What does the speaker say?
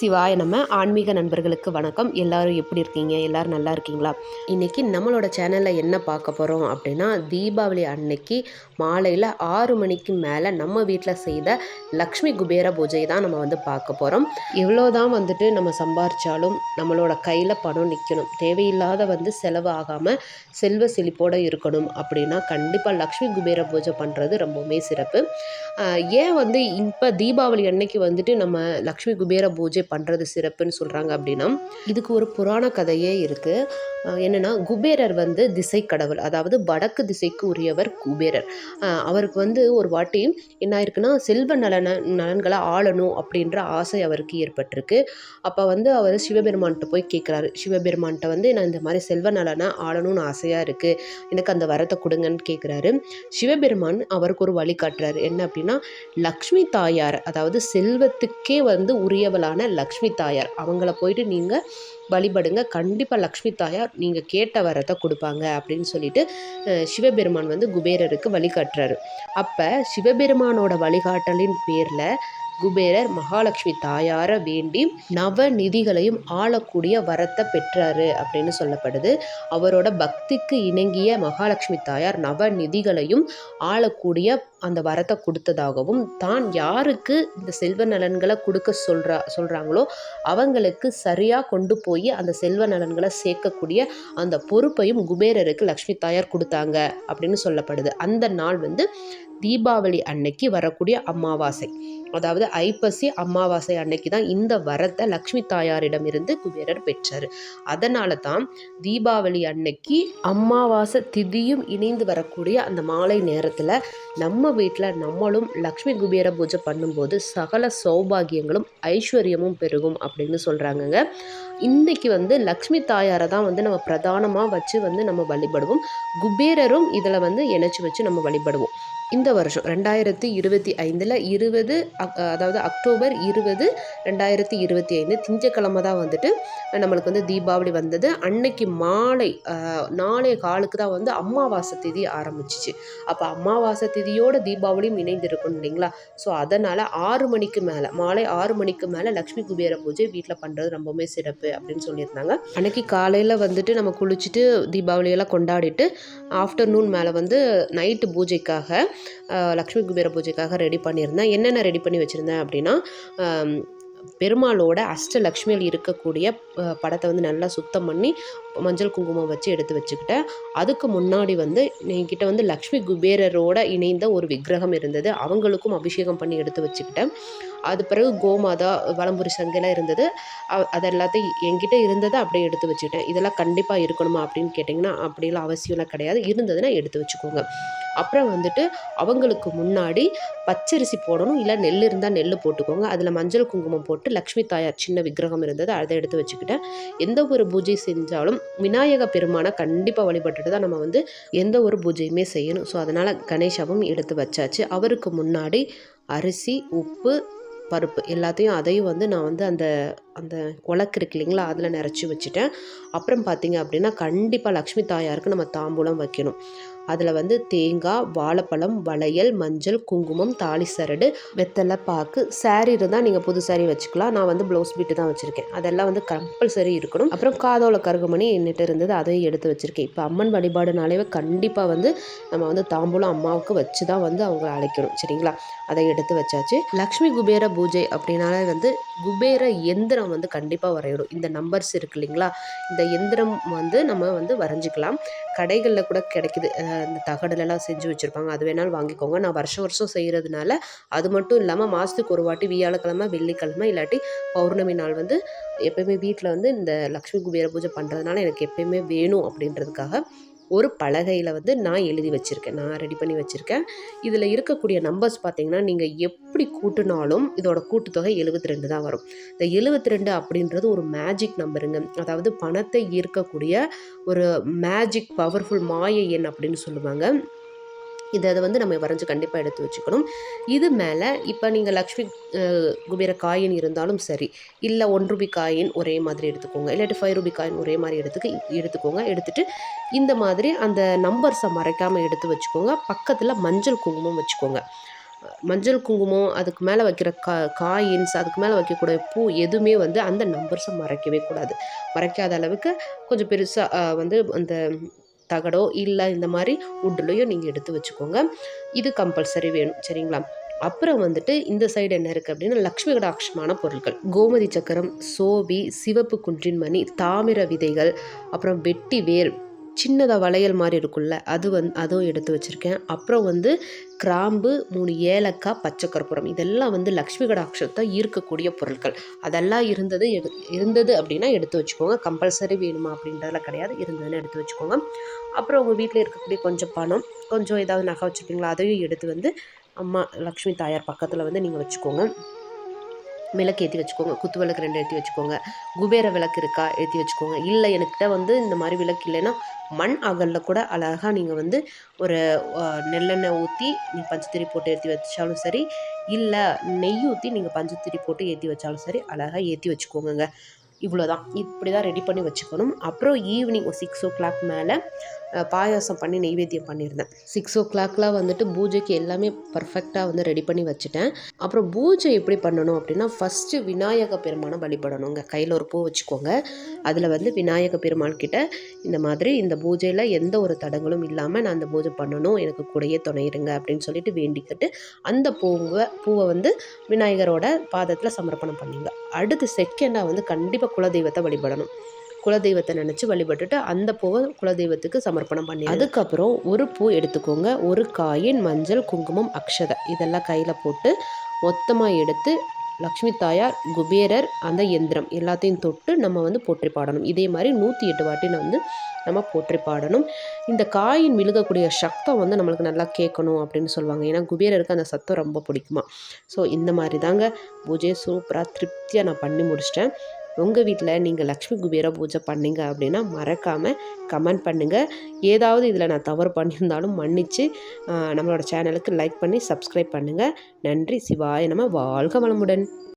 சிவாய நம்ம ஆன்மீக நண்பர்களுக்கு வணக்கம். எல்லாரும் எப்படி இருக்கீங்க? எல்லாரும் நல்லா இருக்கீங்களா? இன்றைக்கி நம்மளோட சேனலில் என்ன பார்க்க போகிறோம் அப்படின்னா தீபாவளி அன்னைக்கு மாலையில் ஆறு மணிக்கு மேலே நம்ம வீட்டில் செய்த லக்ஷ்மி குபேர பூஜை தான் நம்ம வந்து பார்க்க போகிறோம் எவ்வளோ தான் வந்துட்டு நம்ம சம்பாரித்தாலும் நம்மளோட கையில் பணம் நிற்கணும் தேவையில்லாத வந்து செலவு ஆகாமல் செல்வ செழிப்போடு இருக்கணும் அப்படின்னா கண்டிப்பாக லக்ஷ்மி குபேர பூஜை பண்ணுறது ரொம்பவுமே சிறப்பு. ஏன் வந்து இப்போ தீபாவளி அன்னைக்கு வந்துட்டு நம்ம லக்ஷ்மி குபேர பூஜை பண்ணுறது சிறப்புன்னு சொல்கிறாங்க அப்படின்னா இதுக்கு ஒரு புராண கதையே இருக்குது என்னென்னா குபேரர் வந்து திசை கடவுள் அதாவது வடக்கு திசைக்கு உரியவர் குபேரர். அவருக்கு வந்து ஒரு வாட்டி என்ன ஆயிருக்குன்னா செல்வ நலன நலன்களை ஆளணும் அப்படின்ற ஆசை அவருக்கு ஏற்பட்டிருக்கு. அப்போ வந்து அவர் சிவபெருமான்கிட்ட போய் கேட்குறாரு சிவபெருமான்கிட்ட வந்து நான் இந்த மாதிரி செல்வ நலனை ஆளணும்னு ஆசையாக இருக்குது எனக்கு அந்த வரத்தை கொடுங்கன்னு கேட்குறாரு சிவபெருமான் அவருக்கு ஒரு வழி காட்டுறாரு. என்ன அப்படின்னா லக்ஷ்மி தாயார் அதாவது செல்வத்துக்கே வந்து உரியவளான லக்ஷ்மி தாயார். அவங்கள போயிட்டு நீங்கள் வழிபடுங்க. கண்டிப்பாக லக்ஷ்மி தாயார் நீங்கள் கேட்ட வரத்தை கொடுப்பாங்க. அப்படின்னு சொல்லிட்டு சிவபெருமான் வந்து குபேரருக்கு கற்றார். அப்போ சிவபெருமானோட வழிகாட்டலின் பேரில் குபேரர் மகாலட்சுமி தாயாரை வேண்டி நவ நிதிகளையும் ஆளக்கூடிய வரத்தை பெற்றாரு அப்படின்னு சொல்லப்படுது. அவரோட பக்திக்கு இணங்கிய மகாலட்சுமி தாயார் நவ நிதிகளையும் ஆளக்கூடிய அந்த வரத்தை கொடுத்ததாகவும் தான் யாருக்கு இந்த செல்வ நலன்களை கொடுக்க சொல்கிறா சொல்கிறாங்களோ அவங்களுக்கு சரியாக கொண்டு போய் அந்த செல்வ நலன்களை சேர்க்கக்கூடிய அந்த பொறுப்பையும் குபேரருக்கு லக்ஷ்மி தாயார் கொடுத்தாங்க அப்படின்னு சொல்லப்படுது. அந்த நாள் வந்து தீபாவளி அன்னைக்கு வரக்கூடிய அமாவாசை. அதாவது ஐப்பசி அமாவாசை அன்னைக்கு தான் இந்த வரத்தை லக்ஷ்மி தாயாரிடமிருந்து குபேரர் பெற்றார். அதனால தான் தீபாவளி அன்னைக்கு அமாவாசை திதியும் இணைந்து வரக்கூடிய அந்த மாலை நேரத்தில் நம்ம வீட்டில் நம்மளும் லக்ஷ்மி குபேர பூஜை பண்ணும்போது சகல சௌபாகியங்களும் ஐஸ்வர்யமும் பெருகும் அப்படின்னு சொல்கிறாங்கங்க இன்னைக்கு வந்து லக்ஷ்மி தாயாரை தான் வந்து நம்ம பிரதானமாக வச்சு வந்து நம்ம வழிபடுவோம். குபேரரும் இதில் வந்து இணைச்சி வச்சு நம்ம வழிபடுவோம். இந்த வருஷம் ரெண்டாயிரத்தி இருபத்தி ஐந்தில் இருபது அக்- அதாவது அக்டோபர் இருபது ரெண்டாயிரத்தி இருபத்தி ஐந்து திங்கக்கிழமை தான் வந்துட்டு நம்மளுக்கு வந்து தீபாவளி வந்தது. அன்னைக்கு மாலை நாளைய காலுக்கு தான் வந்து அமாவாசை திதி ஆரம்பிச்சிச்சு. அப்போ அமாவாசை திதியோட தீபாவளியும் இணைந்திருக்கும் இல்லைங்களா? ஸோ அதனால் ஆறு மணிக்கு மேலே மாலை ஆறு மணிக்கு மேலே லக்ஷ்மி குபேர பூஜை வீட்டில் பண்ணுறது ரொம்பவுமே சிறப்பு அப்படின்னு சொல்லியிருந்தாங்க. அன்னைக்கு காலையில் வந்துட்டு நம்ம குளிச்சுட்டு தீபாவளியெல்லாம் கொண்டாடிட்டு ஆஃப்டர்நூன் மேலே வந்து நைட்டு பூஜைக்காக லக்ஷ்மி குபேர பூஜைக்காக ரெடி பண்ணியிருந்தேன். என்னென்ன ரெடி பண்ணி வச்சுருந்தேன் அப்படின்னா பெருமாளோட அஷ்டலக்ஷ்மியில் இருக்கக்கூடிய படத்தை வந்து நல்லா சுத்தம் பண்ணி மஞ்சள் குங்குமம் வச்சு எடுத்து வச்சுக்கிட்டேன். அதுக்கு முன்னாடி வந்து என்கிட்ட வந்து லக்ஷ்மி குபேரரோட இணைந்த ஒரு விக்கிரகம் இருந்தது. அவங்களுக்கும் அபிஷேகம் பண்ணி எடுத்து வச்சுக்கிட்டேன். அது பிறகு கோமாதா வளம்புரி சங்கைலாம் இருந்தது. அது எல்லாத்தையும் என்கிட்ட இருந்ததை அப்படியே எடுத்து வச்சுக்கிட்டேன். இதெல்லாம் கண்டிப்பாக இருக்கணுமா அப்படின்னு கேட்டிங்கன்னா அப்படிலாம் அவசியம்லாம் கிடையாது. இருந்ததுன்னா எடுத்து வச்சுக்கோங்க. அப்புறம் வந்துட்டு அவங்களுக்கு முன்னாடி பச்சரிசி போடணும் இல்லை நெல் இருந்தால் நெல் போட்டுக்கோங்க. அதில் மஞ்சள் குங்குமம் போட்டு லக்ஷ்மி தாயார் சின்ன விக்கிரகம் இருந்தது அதை எடுத்து வச்சுக்கிட்டேன். எந்த ஒரு பூஜை செஞ்சாலும் விநாயக பெருமானை கண்டிப்பாக வழிபட்டுட்டு தான் நம்ம வந்து எந்த ஒரு பூஜையுமே செய்யணும். ஸோ அதனால் கணேஷாவும் எடுத்து வச்சாச்சு. அவருக்கு முன்னாடி அரிசி உப்பு பருப்பு எல்லாத்தையும் அதையும் வந்து நான் வந்து அந்த அந்த உலக்கு இருக்கு இல்லைங்களா அதில் நிறச்சி வச்சுட்டேன். அப்புறம் பார்த்தீங்க அப்படின்னா கண்டிப்பாக லக்ஷ்மி தாயாருக்கு நம்ம தாம்பூலம் வைக்கணும். அதில் வந்து தேங்காய் வாழைப்பழம் வளையல் மஞ்சள் குங்குமம் தாலி சரடு வெத்தலை பாக்கு saree இருந்தால் நீங்கள் புது saree வச்சுக்கலாம். நான் வந்து ப்ளவுஸ் பீட்டு தான் வச்சுருக்கேன். அதெல்லாம் வந்து கம்பல்சரி இருக்கணும். அப்புறம் காதோல கருகுமணி என்னிட்ட இருந்தது அதையும் எடுத்து வச்சுருக்கேன். இப்போ அம்மன் வழிபாடுனாலே கண்டிப்பாக வந்து நம்ம வந்து தாம்பூலம் அம்மாவுக்கு வச்சு தான் வந்து அவங்க அழைக்கணும். சரிங்களா? அதை எடுத்து வச்சாச்சு. லக்ஷ்மி குபேர பூஜை அப்படின்னாலே வந்து குபேர எந்திரம் வந்து கண்டிப்பாக வரையணும். இந்த நம்பர்ஸ் இருக்கு இல்லைங்களா? இந்த எந்திரம் வந்து நம்ம வந்து வரைஞ்சிக்கலாம். கடைகளில் கூட கிடைக்குது. இந்த தகடுலலாம் செஞ்சு வச்சுருப்பாங்க. அது வேணாலும் வாங்கிக்கோங்க. நான் வருஷம் வருஷம் செய்கிறதுனால அது மட்டும் இல்லாமல் மாதத்துக்கு ஒரு வாட்டி வியாழக்கிழமை வெள்ளிக்கிழமை இல்லாட்டி பௌர்ணமி நாள் வந்து எப்பயுமே வீட்டில் வந்து இந்த லக்ஷ்மி குபேர பூஜை பண்ணுறதுனால எனக்கு எப்பயுமே வேணும் அப்படின்றதுக்காக ஒரு பலகையில் வந்து நான் எழுதி வச்சுருக்கேன். நான் ரெடி பண்ணி வச்சுருக்கேன். இதில் இருக்கக்கூடிய நம்பர்ஸ் பார்த்தீங்கன்னா நீங்கள் எப்படி கூட்டினாலும் இதோட கூட்டுத்தொகை எழுபத்தி ரெண்டு தான் வரும். இந்த எழுபத்தி ரெண்டு அப்படின்றது ஒரு மேஜிக் நம்பருங்க அதாவது பணத்தை ஈர்க்கக்கூடிய ஒரு மேஜிக் பவர்ஃபுல் மாய எண் அப்படின்னு சொல்லுவாங்க. இதை அதை வந்து நம்ம வரைஞ்சி கண்டிப்பாக எடுத்து வச்சுக்கணும். இது மேலே இப்போ நீங்கள் லக்ஷ்மி அஹ், குபேர காயின் இருந்தாலும் சரி இல்லை ஒன் ரூபி காயின் ஒரே மாதிரி எடுத்துக்கோங்க. இல்லாட்டி ஃபைவ் ரூபி காயின் ஒரே மாதிரி எடுத்துக்க எடுத்துக்கோங்க. எடுத்துகிட்டு இந்த மாதிரி அந்த நம்பர்ஸை மறைக்காமல் எடுத்து வச்சுக்கோங்க. பக்கத்தில் மஞ்சள் குங்குமம் வச்சுக்கோங்க. மஞ்சள் குங்குமம் அதுக்கு மேலே வைக்கிற கா காயின்ஸ் அதுக்கு மேலே வைக்கக்கூடிய பூ எதுவுமே வந்து அந்த நம்பர்ஸை மறைக்கவே கூடாது. மறைக்காத அளவுக்கு கொஞ்சம் பெருசாக வந்து அந்த தகடோ இல்லை இந்த மாதிரி உட்லையோ நீங்கள் எடுத்து வச்சுக்கோங்க. இது கம்பல்சரி வேணும் சரிங்களா? அப்புறம் வந்துட்டு இந்த சைடு என்ன இருக்குது அப்படின்னா லக்ஷ்மி கடாட்சமான பொருட்கள் கோமதி சக்கரம் சோபி சிவப்பு குன்றின் மணி தாமிர விதைகள் அப்புறம் வெட்டி வேர் சின்னதாக வளையல் மாதிரி இருக்குல்ல அது வந் அதுவும் எடுத்து வச்சுருக்கேன். அப்புறம் வந்து கிராம்பு மூணு ஏலக்காய் பச்சை கற்பூரம். இதெல்லாம் வந்து லக்ஷ்மி கடாட்சத்தை ஈர்க்கக்கூடிய பொருட்கள். அதெல்லாம் இருந்தது எடு இருந்தது அப்படின்னா எடுத்து வச்சுக்கோங்க. கம்பல்சரி வேணுமா அப்படின்றதெல்லாம் கிடையாது. இருந்ததுன்னு எடுத்து வச்சுக்கோங்க. அப்புறம் உங்கள் வீட்டில் இருக்கக்கூடிய கொஞ்சம் பணம் கொஞ்சம் ஏதாவது நகை வச்சுருப்பீங்களா அதையும் எடுத்து வந்து அம்மா லக்ஷ்மி தாயார் பக்கத்தில் வந்து நீங்கள் வச்சுக்கோங்க. விளக்கு ஏற்றி வச்சுக்கோங்க. குத்து விளக்கு ரெண்டு ஏற்றி வச்சுக்கோங்க. குபேர விளக்கு இருக்கா? ஏற்றி வச்சுக்கோங்க. இல்லை என்கிட்ட வந்து இந்த மாதிரி விளக்கு இல்லைன்னா மண் அகலில் கூட அழகாக நீங்கள் வந்து ஒரு நெல்லெண்ணெய் ஊற்றி நீங்கள் பஞ்சத்திரி போட்டு ஏற்றி வச்சாலும் சரி இல்லை நெய் ஊற்றி நீங்கள் பஞ்சத்திரி போட்டு ஏற்றி வச்சாலும் சரி அழகாக ஏற்றி வச்சுக்கோங்க இவ்வளோ தான் இப்படி தான் ரெடி பண்ணி வச்சுக்கணும். அப்புறம் ஈவினிங் ஒரு சிக்ஸ் ஓ கிளாக் மேலே பாயாசம் பண்ணி நெய்வேத்தியம் பண்ணியிருந்தேன். சிக்ஸ் ஓ கிளாக்லாம் வந்துட்டு பூஜைக்கு எல்லாமே பர்ஃபெக்டாக வந்து ரெடி பண்ணி வச்சுட்டேன். அப்புறம் பூஜை எப்படி பண்ணணும் அப்படின்னா ஃபஸ்ட்டு விநாயக பெருமானை வழிபடணுங்க. கையில் ஒரு பூ வச்சுக்கோங்க. அதில் வந்து விநாயக பெருமான் கிட்ட இந்த மாதிரி இந்த பூஜையில் எந்த ஒரு தடங்களும் இல்லாமல் நான் அந்த பூஜை பண்ணணும். எனக்கு கூடயே துணையிருங்க அப்படின்னு சொல்லிட்டு வேண்டிக்கிட்டு அந்த பூவை பூவை வந்து விநாயகரோட பாதத்தில் சமர்ப்பணம் பண்ணுங்க. அடுத்து செகண்டாக வந்து கண்டிப்பாக குலதெய்வத்தை வழிபடணும். குலதெய்வத்தை நினச்சி வழிபட்டுட்டு அந்த பூவை குலதெய்வத்துக்கு சமர்ப்பணம் பண்ணி அதுக்கப்புறம் ஒரு பூ எடுத்துக்கோங்க. ஒரு காயின் மஞ்சள் குங்குமம் அக்ஷதை. இதெல்லாம் கையில் போட்டு மொத்தமாக எடுத்து லக்ஷ்மி தாயார் குபேரர் அந்த எந்திரம் எல்லாத்தையும் தொட்டு நம்ம வந்து போற்றி பாடணும். இதே மாதிரி நூற்றி எட்டு வாட்டி வந்து நம்ம போற்றி பாடணும். இந்த காயின் விழுகக்கூடிய சத்தம் வந்து நம்மளுக்கு நல்லா கேட்கணும் அப்படின்னு சொல்லுவாங்க. ஏன்னா குபேரருக்கு அந்த சத்தம் ரொம்ப பிடிக்குமா. ஸோ இந்த மாதிரி தாங்க. பூஜையை சூப்பராக திருப்தியாக நான் பண்ணி முடிச்சிட்டேன். உங்கள் வீட்டில் நீங்கள் லக்ஷ்மி குபேர பூஜை பண்ணீங்க அப்படின்னா மறக்காமல் கமெண்ட் பண்ணுங்கள் ஏதாவது இதில் நான் தவறு பண்ணியிருந்தாலும் மன்னித்து நம்மளோட சேனலுக்கு லைக் பண்ணி சப்ஸ்கிரைப் பண்ணுங்கள் நன்றி சிவாய நம்ம வாழ்க வளமுடன்.